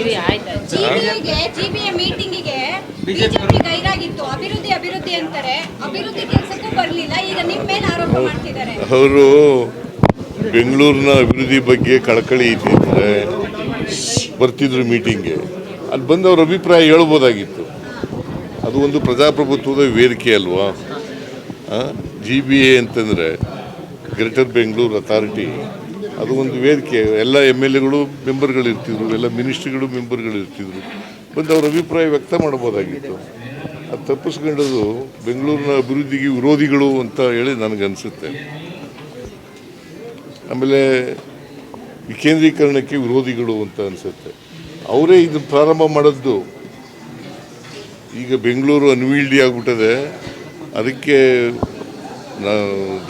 ಇರಿ ಆಯ್ತು ಜಿಬಿಎಗೆ GBA ಮೀಟಿಂಗಿಗೆ BJP ಗೈರಾಗಿತ್ತು. ಅಭಿವೃದ್ಧಿ ಅಭಿವೃದ್ಧಿ ಅಂತಾರೆ. ಅಭಿವೃದ್ಧಿ ಕೆಲಸಕ್ಕೂ ಬರಲಿಲ್ಲ. ಈಗ ನಿಮ್ಮ ಮೇಲೆ ಆರೋಪ ಮಾಡ್ತಿದ್ದಾರೆ. ಅವರು ಬೆಂಗಳೂರಿನ ಅಭಿವೃದ್ಧಿ ಬಗ್ಗೆ ಕಳಕಳಿ ಐತಿ ಅಂದರೆ ಬರ್ತಿದ್ರು ಮೀಟಿಂಗ್ಗೆ. ಅಲ್ಲಿ ಬಂದು ಅವ್ರ ಅಭಿಪ್ರಾಯ ಹೇಳ್ಬೋದಾಗಿತ್ತು. ಅದು ಒಂದು ಪ್ರಜಾಪ್ರಭುತ್ವದ ವೇದಿಕೆ ಅಲ್ವಾ? ಜಿ ಬಿ ಎ ಅಂತಂದರೆ ಗ್ರೇಟರ್ ಬೆಂಗಳೂರು ಅಥಾರಿಟಿ. ಅದು ಒಂದು ವೇದಿಕೆ. ಎಲ್ಲ ಎಂ ಎಲ್ ಎಗಳು ಮೆಂಬರ್ಗಳು ಇರ್ತಿದ್ರು ಎಲ್ಲ ಮಿನಿಸ್ಟ್ರಿಗಳು ಮೆಂಬರ್ಗಳು ಇರ್ತಿದ್ರು ಬಂದು ಅವರ ಅಭಿಪ್ರಾಯ ವ್ಯಕ್ತ ಮಾಡಬಹುದಾಗಿತ್ತು. ಅದು ತಪ್ಪಿಸ್ಕೊಂಡದು ಬೆಂಗಳೂರಿನ ಅಭಿವೃದ್ಧಿಗೆ ವಿರೋಧಿಗಳು ಅಂತ ಹೇಳಿ ನನಗನ್ಸುತ್ತೆ ಆಮೇಲೆ ವಿಕೇಂದ್ರೀಕರಣಕ್ಕೆ ವಿರೋಧಿಗಳು ಅಂತ ಅನಿಸುತ್ತೆ. ಅವರೇ ಇದು ಪ್ರಾರಂಭ ಮಾಡಿದ್ದು. ಈಗ ಬೆಂಗಳೂರು ಅನ್ವೀಲ್ಡಿ ಆಗಿಬಿಟ್ಟಿದೆ. ಅದಕ್ಕೆ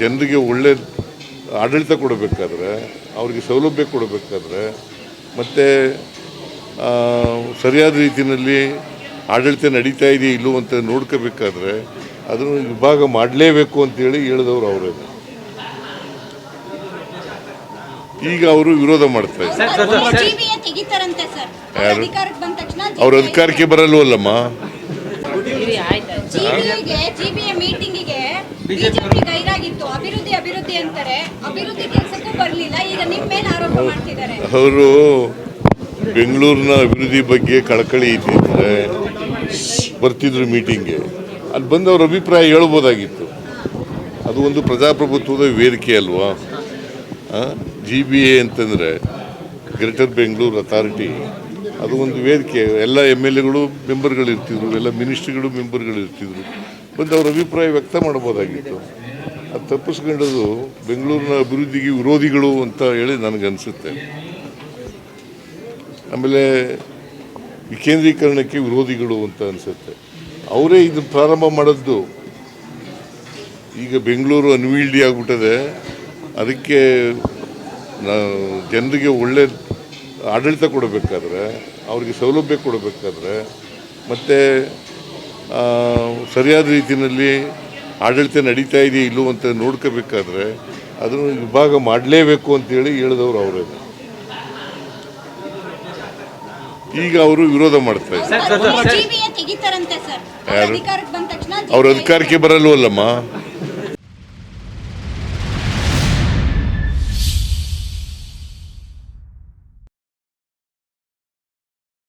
ಜನರಿಗೆ ಒಳ್ಳೆ ಆಡಳಿತ ಕೊಡಬೇಕಾದ್ರೆ ಅವ್ರಿಗೆ ಸೌಲಭ್ಯ ಕೊಡಬೇಕಾದ್ರೆ ಮತ್ತು ಸರಿಯಾದ ರೀತಿಯಲ್ಲಿ ಆಡಳಿತ ನಡೀತಾ ಇದೆಯಾ ಇಲ್ಲೋ ಅಂತ ನೋಡ್ಕೋಬೇಕಾದ್ರೆ ಅದನ್ನು ವಿಭಾಗ ಮಾಡಲೇಬೇಕು ಅಂತೇಳಿ ಹೇಳಿದವರು ಅವರೇ. ಈಗ ಅವರು ವಿರೋಧ ಮಾಡ್ತಾ ಇದ್ದಾರೆ. ಅವ್ರ ತೆಗಿತಾರಂತೆ ಸರ್. ಯಾರು? ಅಧಿಕಾರಕ್ಕೆ ಬಂದ ತಕ್ಷಣ ಅವ್ರ ಅಧಿಕಾರಕ್ಕೆ ಬರಲ್ವಲ್ಲಮ್ಮ ಗೈರಾಗಿತ್ತು ಅಭಿವೃದ್ಧಿ ಅಭಿವೃದ್ಧಿ ಅಂತಾರೆ. ಅಭಿವೃದ್ಧಿ ಕೆಲಸಕ್ಕೂ ಬರಲಿಲ್ಲ. ಈಗ ನಿಮ್ಮ ಮೇಲೆ ಆರೋಪ ಮಾಡ್ತಿದ್ದಾರೆ. ಅವರು ಬೆಂಗಳೂರಿನ ಅಭಿವೃದ್ಧಿ ಬಗ್ಗೆ ಕಳಕಳಿ ಇದೆ ಅಂದರೆ ಬರ್ತಿದ್ರು ಮೀಟಿಂಗ್ಗೆ ಅಲ್ಲಿ ಬಂದು ಅವ್ರ ಅಭಿಪ್ರಾಯ ಹೇಳ್ಬೋದಾಗಿತ್ತು. ಅದು ಒಂದು ಪ್ರಜಾಪ್ರಭುತ್ವದ ವೇದಿಕೆ ಅಲ್ವಾ? ಜಿ ಬಿ ಎ ಅಂತಂದರೆ ಗ್ರೇಟರ್ ಬೆಂಗಳೂರು ಅಥಾರಿಟಿ ಅದು ಒಂದು ವೇದಿಕೆ. ಎಲ್ಲ ಎಂ ಎಲ್ ಎಗಳು ಮೆಂಬರ್ಗಳು ಇರ್ತಿದ್ರು ಎಲ್ಲ ಮಿನಿಸ್ಟ್ರಿಗಳು ಮೆಂಬರ್ಗಳು ಇರ್ತಿದ್ರು ಬಂದು ಅವ್ರ ಅಭಿಪ್ರಾಯ ವ್ಯಕ್ತ ಮಾಡ್ಬೋದಾಗಿತ್ತು. ಅದು ತಪ್ಪಿಸ್ಕೊಂಡದು ಬೆಂಗಳೂರಿನ ಅಭಿವೃದ್ಧಿಗೆ ವಿರೋಧಿಗಳು ಅಂತ ಹೇಳಿ ನನಗನ್ಸುತ್ತೆ. ಆಮೇಲೆ ವಿಕೇಂದ್ರೀಕರಣಕ್ಕೆ ವಿರೋಧಿಗಳು ಅಂತ ಅನಿಸುತ್ತೆ. ಅವರೇ ಇದು ಪ್ರಾರಂಭ ಮಾಡಿದ್ದು. ಈಗ ಬೆಂಗಳೂರು ಅನ್ವೀಲ್ಡಿ ಆಗ್ಬಿಟ್ಟದೆ. ಅದಕ್ಕೆ ಜನರಿಗೆ ಒಳ್ಳೆ ಆಡಳಿತ ಕೊಡಬೇಕಾದ್ರೆ, ಅವರಿಗೆ ಸೌಲಭ್ಯ ಕೊಡಬೇಕಾದ್ರೆ, ಮತ್ತು ಸರಿಯಾದ ರೀತಿಯಲ್ಲಿ ಆಡಳಿತ ನಡೀತಾ ಇದೆಯಾ ಇಲ್ಲೋ ಅಂತ ನೋಡ್ಕೋಬೇಕಾದ್ರೆ ಅದನ್ನು ವಿಭಾಗ ಮಾಡಲೇಬೇಕು ಅಂತೇಳಿ ಹೇಳಿದವರು ಅವರೇ. ಈಗ ಅವರು ವಿರೋಧ ಮಾಡ್ತಾ ಇದ್ದಾರೆ. ಜಿಬಿಎ ತೆಗಿತಾರಂತೆ ಸರ್. ಯಾರು? ಅಧಿಕಾರಕ್ಕೆ ಬಂದ ತಕ್ಷಣ ಅವ್ರ ಅಧಿಕಾರಕ್ಕೆ ಬರಲ್ವಲ್ಲಮ್ಮ?